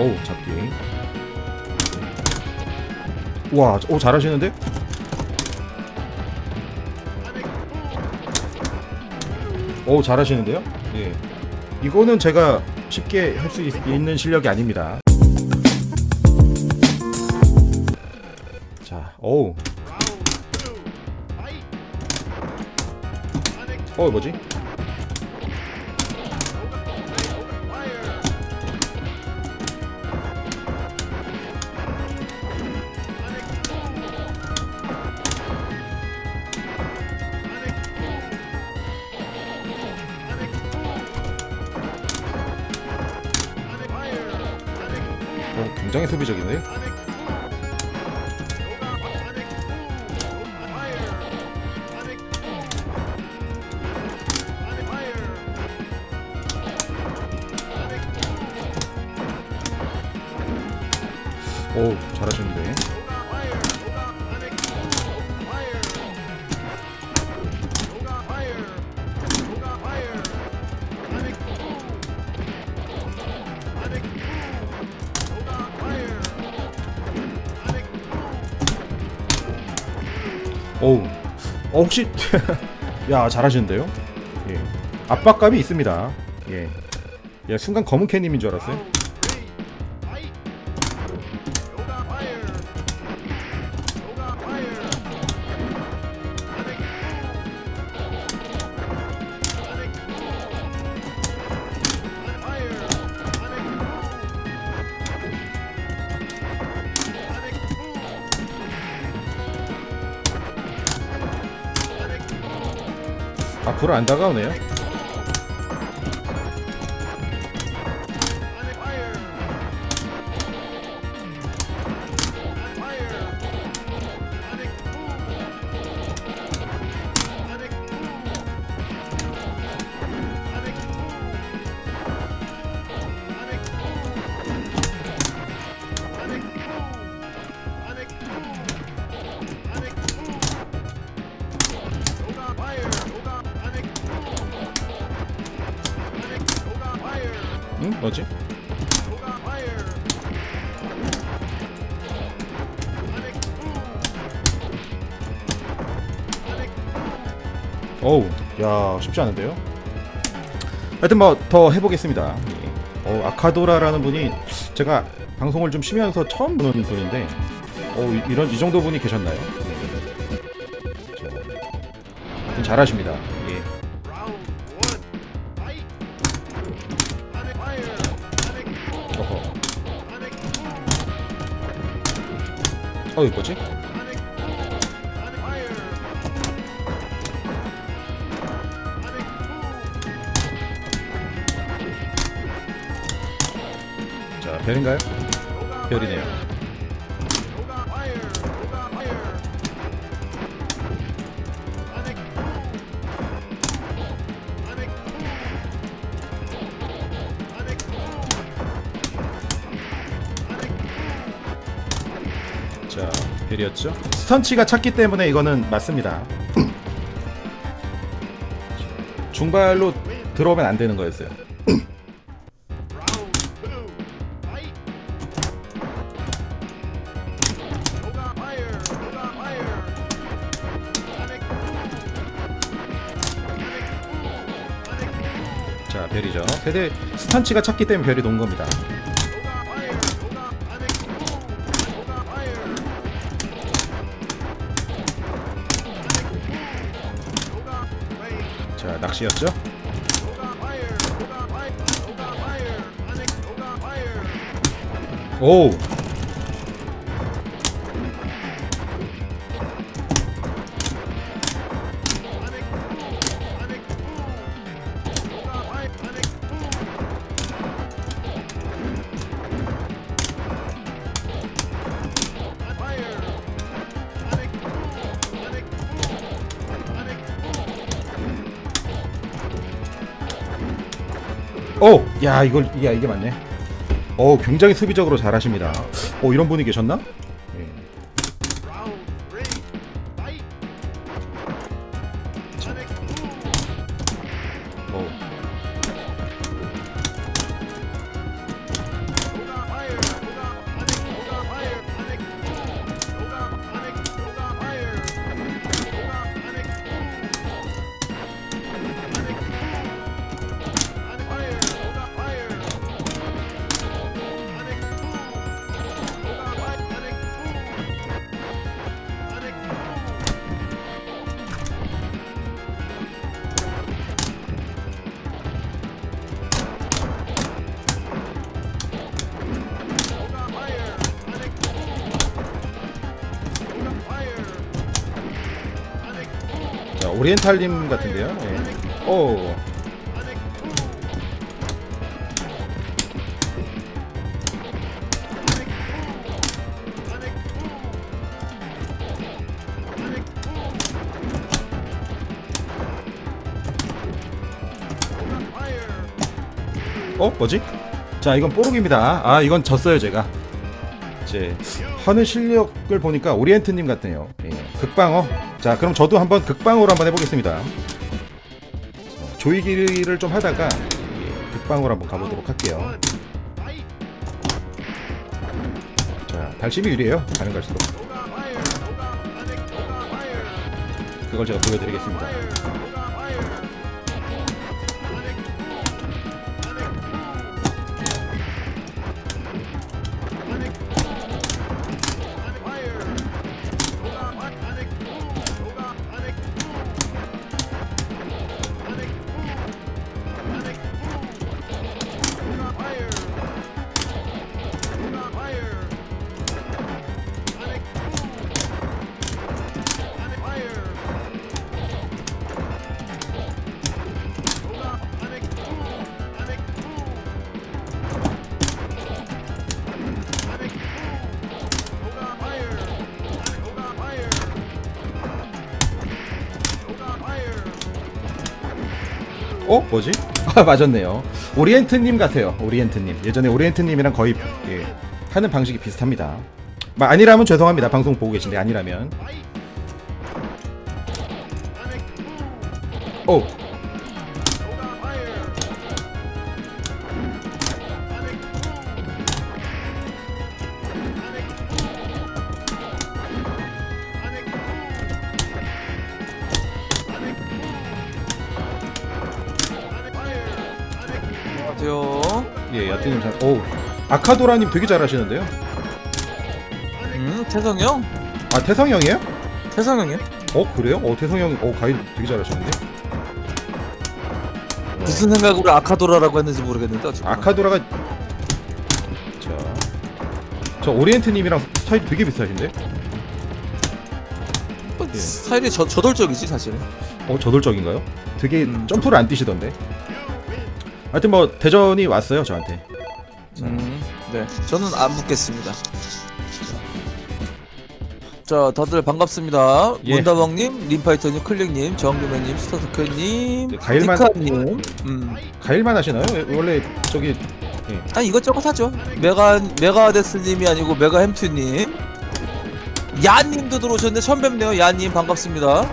어우 잡기 우와 오 잘하시는데? 오 잘하시는데요? 예 이거는 제가 쉽게 할 수 있는 실력이 아닙니다 자 어우 어 뭐지? 굉장히 소비적인데요? 오 잘하시는데 오우. 어 혹시 야 잘하시는데요? 예. 압박감이 있습니다. 예, 예 순간 검은 캔님인 줄 알았어요 안 다가오네요 응? 뭐지? 어우, 야 쉽지 않은데요? 하여튼 뭐 더 해보겠습니다. 예. 어, 아카도라라는 분이 제가 방송을 좀 쉬면서 처음 보는 분인데, 어, 이- 이런 이 정도 분이 계셨나요? 하여튼 잘하십니다. 어, 이거 뭐지? 자, 별인가요? 별이네요. 자, 별이었죠? 스턴치가 찼기 때문에 이거는 맞습니다. 중발로 들어오면 안 되는 거였어요. 자, 별이죠. 세대 스턴치가 찼기 때문에 별이 놓은 겁니다. 자, 낚시였죠? 오! 오! 야, 이걸 야, 이게 맞네. 오, 굉장히 수비적으로 잘하십니다. 오, 이런 분이 계셨나? 오리엔탈님 같은데요. 예. 오. 어 뭐지? 자 이건 뽀록입니다. 아 이건 졌어요 제가. 이제 하는 실력을 보니까 오리엔트님 같네요. 예, 극방어. 자 그럼 저도 한번 극방어로 한번 해보겠습니다. 자, 조이기를 좀 하다가 예, 극방어로 한번 가보도록 할게요. 자 달심이 유리해요. 가는 갈수록. 그걸 제가 보여드리겠습니다. 어? 뭐지? 아 맞았네요. 오리엔트님 같아요. 오리엔트님. 예전에 오리엔트님이랑 거의 예, 하는 방식이 비슷합니다. 뭐 아니라면 죄송합니다. 방송 보고 계신데 아니라면. 오. 예, 야트님 잘. 오. 아카도라님 되게 잘하시는데요. 음, 태성 형? 아 태성 형이에요? 태성 형이요? 어 그래요? 어 태성 형, 어 가이드 되게 잘하시는데. 무슨 생각으로 아카도라라고 했는지 모르겠는데 어쨌거나. 아카도라가 자, 저 오리엔트님이랑 스타일 되게 비슷하신데? 뭐, 스타일이 저, 저돌적이지 사실. 어 저돌적인가요? 되게 음, 점프를 안 뛰시던데. 하여튼 뭐 대전이 왔어요 저한테. 음, 네. 저는 안 묻겠습니다. 자, 다들 반갑습니다. 예. 문다방님, 림파이터님, 클릭님, 정규맨님, 스타트크님, 네, 가일만- 디카님. 음, 가일만 하시나요? 원래 저기 아니 이것저것 하죠. 메가 메가데스님이 아니고 메가햄튜님, 야님도 들어오셨는데 처음 뵙네요. 야님 반갑습니다.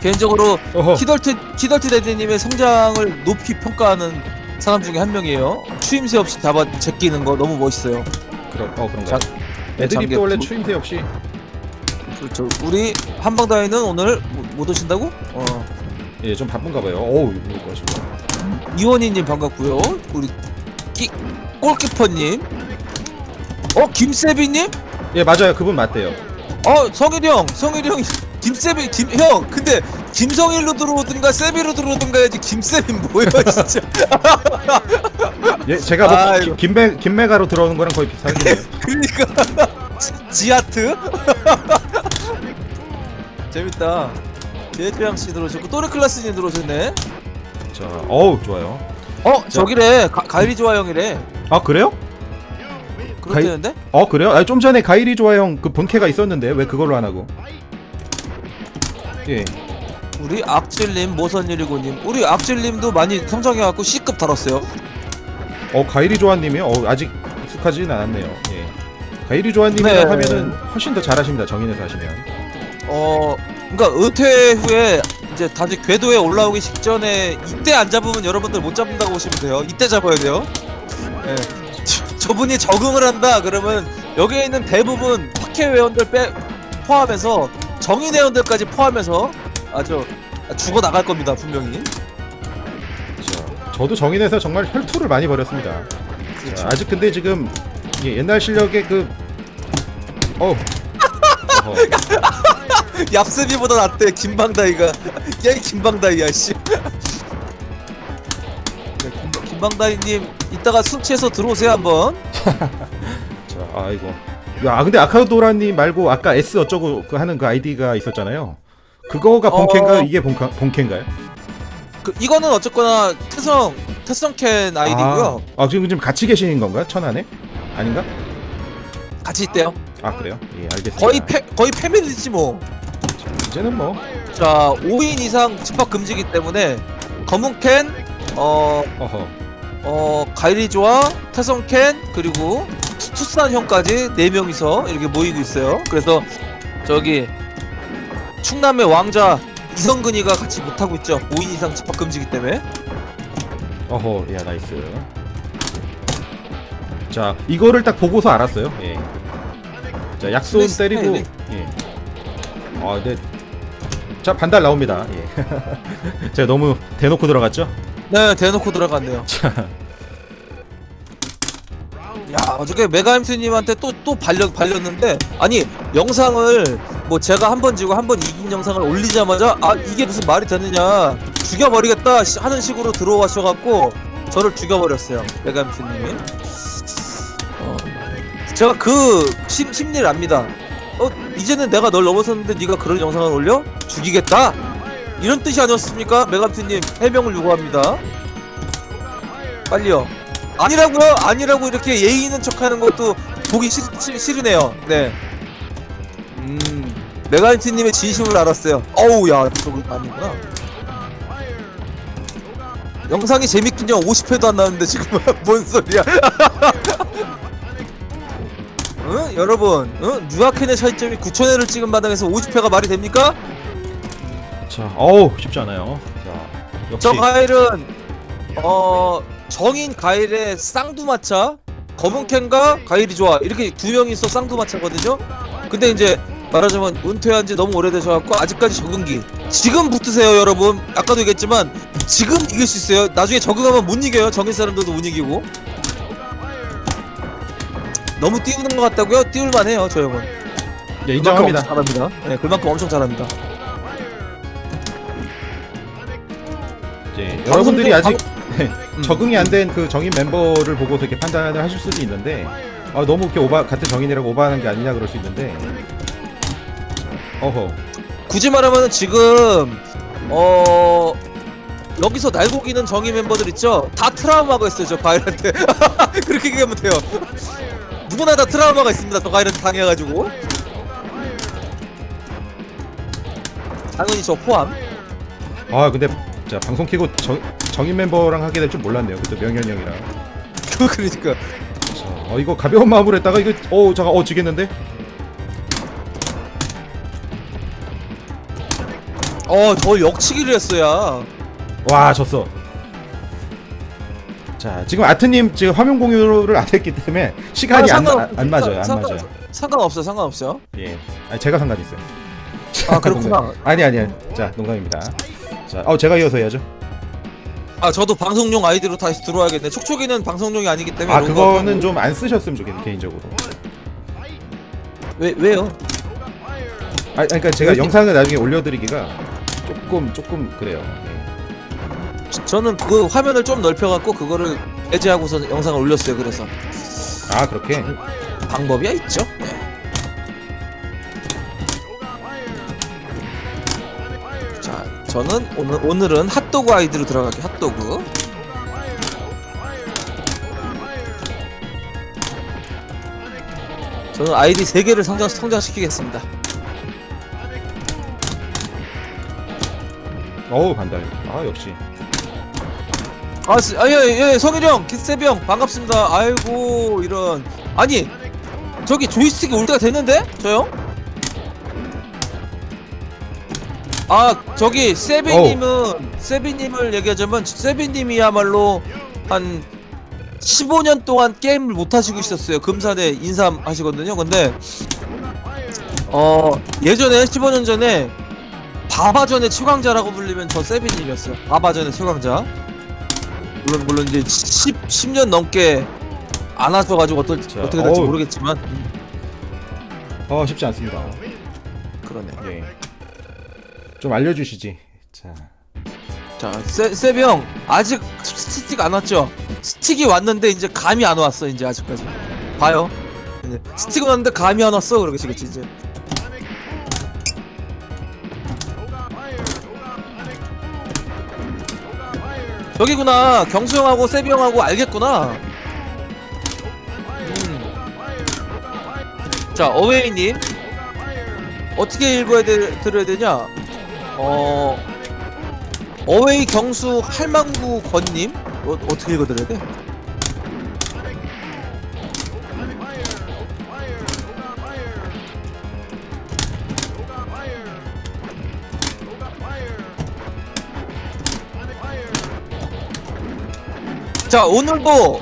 개인적으로 어허 키덜트 키덜트 데드님의 성장을 높이 평가하는 사람 중에 한 명이에요. 추임새 없이 잡아 제끼는 거 너무 멋있어요. 그럼 어 그런가 요? 자, 애드립도 장기- 원래 추임새 없이 그렇죠. 우리 한방 다이는 오늘 못- 못 오신다고? 어. 예 좀 바쁜가 봐요. 어우 이거 하시고. 이원희님 반갑고요. 우리 끼 골키퍼님. 어 김세비님? 예 맞아요 그분 맞대요. 어 성일이 형, 성일이 형, 김세비 김 형. 근데 김성일로 들어오든가 세비로 들어오든가 해야지 김세비 뭐야 진짜. 예 제가 뭐 아이고. 김- 김매 김매가로 들어오는 거랑 거의 비슷한데. 그러니까 지하트. 재밌다. 제주양 씨 들어오셨고 또르 클라스님 들어오셨네. 자 어우 좋아요. 어 저기래 가, 가일이 좋아 형이래. 아 그래요? 그렇다는데? 어 그래요? 아, 좀 전에 가이리 좋아형 그 본캐가 있었는데 왜 그걸로 안 하고? 예. 우리 악질님 모선일이고님 우리 악질님도 많이 성장해갖고 C급 달았어요. 어 가이리 조아님이요? 어 아직 익숙하지는 않았네요. 예. 가이리 조아님이랑 네. 하면은 훨씬 더 잘하십니다. 정인에서 하시면. 어, 그러니까 은퇴 후에 이제 다시 궤도에 올라오기 직전에 이때 안 잡으면 여러분들 못 잡는다고 보시면 돼요. 이때 잡아야 돼요. 예. 저- 저분이 적응을 한다 그러면 여기에 있는 대부분 파케 회원들 빼 포함해서 정인 회원들까지 포함해서 아주 죽어 나갈 겁니다 분명히. 자, 저도 정인에서 정말 혈투를 많이 벌였습니다. 그렇죠. 자, 아직 근데 지금 예, 옛날 실력의 그 어. 얍스비보다 낫대 김방다이가 야 김방다이야 씨 네, 김- 김방다이님 이따가 술 취해서 들어오세요 한번 자, 아이고. 야, 근데 아카도라님 말고 아까 S 어쩌고 그 하는 그 아이디가 있었잖아요. 그거가 어. 본캐인가요? 이게 본캐인가요? 그 이거는 어쨌거나 특성 특성캔 아이디고요. 아, 아, 지금 지금 같이 계시는 건가요? 천안에? 아닌가? 같이 있대요. 아 그래요? 예 알겠습니다. 거의 패 거의 패밀리지 뭐. 자, 이제는 뭐 자 5인 이상 집합 금지기 때문에 검은 캔, 어, 어허 어 가이리조와 태성캔 그리고 투- 투싼 형까지 네 명이서 이렇게 모이고 있어요. 그래서 저기 충남의 왕자 이성근이가 같이 못 하고 있죠. 5인 이상 집합 금지기 때문에. 어허 야 나이스. 자 이거를 딱 보고서 알았어요. 예. 자 약손 스매시 때리고 스타일이. 예. 아 네. 자 반달 나옵니다. 예. 제가 너무 대놓고 들어갔죠? 네, 대놓고 들어갔네요. 자 야, 어저께 메가임스님한테 또 또 발려 발렸는데 아니 영상을 뭐 제가 한 번 지고 한 번 이긴 영상을 올리자마자 아 이게 무슨 말이 되느냐 죽여버리겠다 시- 하는 식으로 들어와셔갖고 저를 죽여버렸어요 메가임스님이. 어, 제가 그 심, 심리를 압니다. 어 이제는 내가 널 넘어섰는데 네가 그런 영상을 올려 죽이겠다 이런 뜻이 아니었습니까 메가임스님 해명을 요구합니다. 빨리요. 아니라고요? 아니라고 이렇게 예의 있는 척하는 것도 보기 싫, 싫, 싫 으네요. 네. 음, 메가인티님의 진심을 알았어요. 어우, 야, 저거 아니구나. 영상이 재밌긴 요. 50회도 안 나왔는데 지금 뭔 소리야? 응? 여러분, 응? 뉴아켄의 차이점이 9천회를 찍은 바닥에서 50회가 말이 됩니까? 자, 어우 쉽지 않아요. 자 역시 저 가일은 어 정인 가일의 쌍두마차 검은 캔과 가일이 좋아. 이렇게 두 명이서 쌍두마차거든요. 근데 이제 말하자면 은퇴한 지 너무 오래되셔갖고 아직까지 적응기. 지금 붙으세요 여러분. 아까도 얘기했지만 지금 이길 수 있어요. 나중에 적응하면 못 이겨요. 정인 사람들도 못 이기고. 너무 띄우는 것 같다고요? 띄울만 해요 저 형은. 예, 인정합니다. 그만큼 엄청 잘합니다. 네 그만큼 엄청 잘합니다. 예, 여러분들이 아직 음. 적응이 안 된 그 정인 멤버를 보고서 이렇게 판단을 하실 수도 있는데 아, 너무 이렇게 오바 같은 정인이라고 오바하는 게 아니냐 그럴 수 있는데. 어허. 굳이 말하면 지금 어 여기서 날고기는 정의 멤버들 있죠? 다 트라우마가 있어요 저 가일한테 그렇게 얘기하면 돼요. 누구나 다 트라우마가 있습니다 저 가일한테 당해가지고. 당연히 저 포함. 아 근데 자 방송 키고 정, 정인 멤버랑 하게 될 줄 몰랐네요. 그때 명현 형이랑. 그 그러니까. 자, 어 이거 가벼운 마음으로 했다가 이거 어 잠깐 어 지겠는데? 어저 역치기를 했어야 와 졌어. 자 지금 아트님 지금 화면 공유를 안 했기 때문에 시간이 안, 안, 안 맞아요 안 상관, 맞아요. 상관없어요 상관없어요. 예. 아니, 제가 상관 있어요. 아 그렇구나. 농담. 아니 아니 아니. 자 농담입니다. 자 어 제가 이어서 해야죠 아 저도 방송용 아이디로 다시 들어와야겠네 촉촉이는 방송용이 아니기 때문에 아 이런 그거는 거- 좀안 쓰셨으면 좋겠네 개인적으로 왜, 왜요? 아 그러니까 제가 여기- 영상을 나중에 올려드리기가 조금 조금 그래요 예. 저는 그 화면을 좀 넓혀갖고 그거를 해제하고서 영상을 올렸어요. 그래서 아 그렇게 방법이야 있죠. 네. 저는 오늘 오늘은 핫도그 아이디로 들어갈게요. 핫도그. 저는 아이디 3개를 성장, 성장시키겠습니다. 어우 반달 아 역시 아, 스- 아, 예, 예, 성일이 형, 기세비 형, 반갑습니다. 아이고, 이런. 아니, 저기 조이스틱이 올 때가 됐는데? 저 형? 아, 저기, 세비님은, 세비님을 얘기하자면, 세비님이야말로 한 15년 동안 게임을 못 하시고 있었어요. 금산에 인삼하시거든요. 근데, 어, 예전에, 15년 전에, 바바전의 최강자라고 불리면 저 세비님이었어요. 바바전의 최강자. 물론 물론 이제 10 10년 넘게 안 하셔가지고 어떨 자, 어떻게 될지 어우. 모르겠지만 어 쉽지 않습니다 그러네. 예 좀 알려주시지. 자. 자, 세, 세비 형 아직 스틱 안 왔죠? 스틱이 왔는데 이제 감이 안 왔어 이제 아직까지. 봐요. 이제 스틱은 왔는데 감이 안 왔어 그러겠지 이제. 여기구나 경수 형하고 세비 형하고 알겠구나. 음. 자 어웨이님 어떻게 읽어야 되, 들어야 되냐? 어 어웨이 경수 할망구 권님 어, 어떻게 읽어드려야 돼? 자 오늘도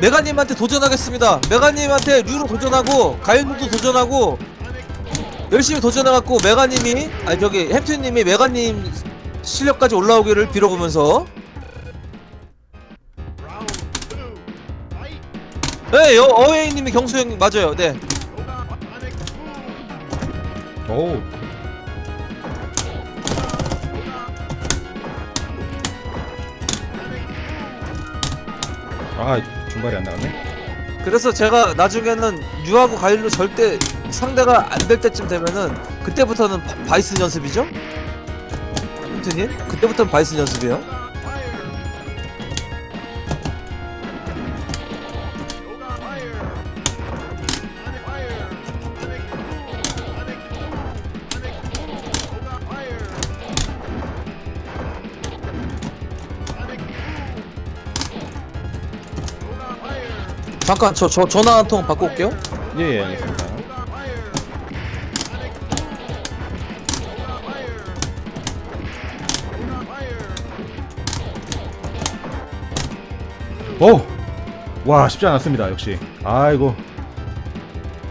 메가님한테 도전하겠습니다 메가님한테 류로 도전하고 가일로도 도전하고 열심히 도전해갖고 메가님이 아니 저기 햄트님이 메가님 실력까지 올라오기를 빌어보면서 네 여, 어웨이님이 경수형 맞아요 네 오. 아 중발이 안 나갔네. 그래서 제가 나중에는 류하고 가일로 절대 상대가 안 될 때쯤 되면은 그때부터는 바, 바이슨 연습이죠? 햄트님? 그때부터는 바이슨 연습이에요 잠깐 저, 저 전화 한 통 받고 올게요 예, 예알 오, 와 쉽지 않았습니다 역시. 아이고